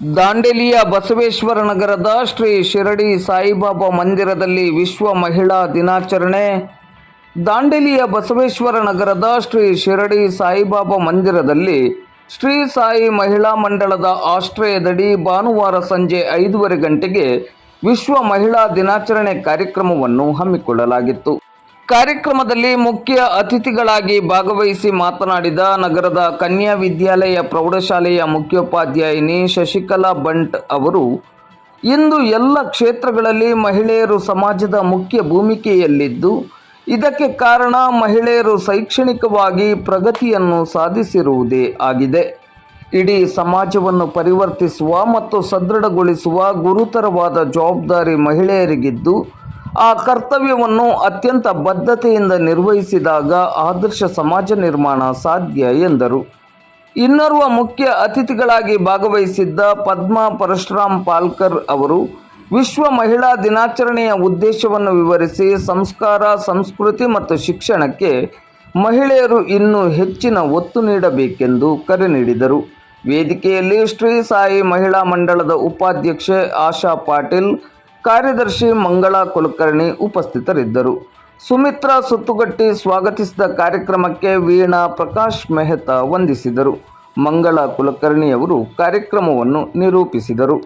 ದಾಂಡೇಲಿಯ ಬಸವೇಶ್ವರ ನಗರದ ಶ್ರೀ ಶಿರಡಿ ಸಾಯಿಬಾಬಾ ಮಂದಿರದಲ್ಲಿ ವಿಶ್ವ ಮಹಿಳಾ ದಿನಾಚರಣೆ. ದಾಂಡೇಲಿಯ ಬಸವೇಶ್ವರ ನಗರದ ಶ್ರೀ ಶಿರಡಿ ಸಾಯಿಬಾಬಾ ಮಂದಿರದಲ್ಲಿ ಶ್ರೀ ಸಾಯಿ ಮಹಿಳಾ ಮಂಡಳದ ಆಶ್ರಯದಡಿ ಭಾನುವಾರ ಸಂಜೆ ಐದೂವರೆ ಗಂಟೆಗೆ ವಿಶ್ವ ಮಹಿಳಾ ದಿನಾಚರಣೆ ಕಾರ್ಯಕ್ರಮವನ್ನು ಹಮ್ಮಿಕೊಳ್ಳಲಾಗಿತ್ತು. ಕಾರ್ಯಕ್ರಮದಲ್ಲಿ ಮುಖ್ಯ ಅತಿಥಿಗಳಾಗಿ ಭಾಗವಹಿಸಿ ಮಾತನಾಡಿದ ನಗರದ ಕನ್ಯಾ ವಿದ್ಯಾಲಯ ಪ್ರೌಢಶಾಲೆಯ ಮುಖ್ಯೋಪಾಧ್ಯಾಯಿನಿ ಶಶಿಕಲಾ ಬಂಟ್ ಅವರು, ಇಂದು ಎಲ್ಲ ಕ್ಷೇತ್ರಗಳಲ್ಲಿ ಮಹಿಳೆಯರು ಸಮಾಜದ ಮುಖ್ಯ ಭೂಮಿಕೆಯಲ್ಲಿದ್ದು, ಇದಕ್ಕೆ ಕಾರಣ ಮಹಿಳೆಯರು ಶೈಕ್ಷಣಿಕವಾಗಿ ಪ್ರಗತಿಯನ್ನು ಸಾಧಿಸಿರುವುದೇ ಆಗಿದೆ. ಇಡೀ ಸಮಾಜವನ್ನು ಪರಿವರ್ತಿಸುವ ಮತ್ತು ಸದೃಢಗೊಳಿಸುವ ಗುರುತರವಾದ ಜವಾಬ್ದಾರಿ ಮಹಿಳೆಯರಿಗಿದ್ದು ಆ ಕರ್ತವ್ಯವನ್ನು ಅತ್ಯಂತ ಬದ್ಧತೆಯಿಂದ ನಿರ್ವಹಿಸಿದಾಗ ಆದರ್ಶ ಸಮಾಜ ನಿರ್ಮಾಣ ಸಾಧ್ಯ ಎಂದರು. ಇನ್ನೋರ್ವ ಮುಖ್ಯ ಅತಿಥಿಗಳಾಗಿ ಭಾಗವಹಿಸಿದ್ದ ಪದ್ಮ ಪರಶುರಾಮ್ ಪಾಲ್ಕರ್ ಅವರು ವಿಶ್ವ ಮಹಿಳಾ ದಿನಾಚರಣೆಯ ಉದ್ದೇಶವನ್ನು ವಿವರಿಸಿ ಸಂಸ್ಕಾರ, ಸಂಸ್ಕೃತಿ ಮತ್ತು ಶಿಕ್ಷಣಕ್ಕೆ ಮಹಿಳೆಯರು ಇನ್ನೂ ಹೆಚ್ಚಿನ ಒತ್ತು ನೀಡಬೇಕೆಂದು ಕರೆ ನೀಡಿದರು. ವೇದಿಕೆಯಲ್ಲಿ ಶ್ರೀ ಸಾಯಿ ಮಹಿಳಾ ಮಂಡಳದ ಉಪಾಧ್ಯಕ್ಷೆ ಆಶಾ ಪಾಟೀಲ್ ಕಾರ್ಯದರ್ಶಿ ಮಂಗಳಾ ಕುಲಕರ್ಣಿ ಉಪಸ್ಥಿತರಿದ್ದರು. ಸುಮಿತ್ರಾ ಸುತ್ತುಗಟ್ಟಿ ಸ್ವಾಗತಿಸಿದ ಕಾರ್ಯಕ್ರಮಕ್ಕೆ ವೀಣಾ ಪ್ರಕಾಶ್ ಮೆಹ್ತಾ ವಂದಿಸಿದರು. ಮಂಗಳ ಕುಲಕರ್ಣಿ ಅವರು ಕಾರ್ಯಕ್ರಮವನ್ನು ನಿರೂಪಿಸಿದರು.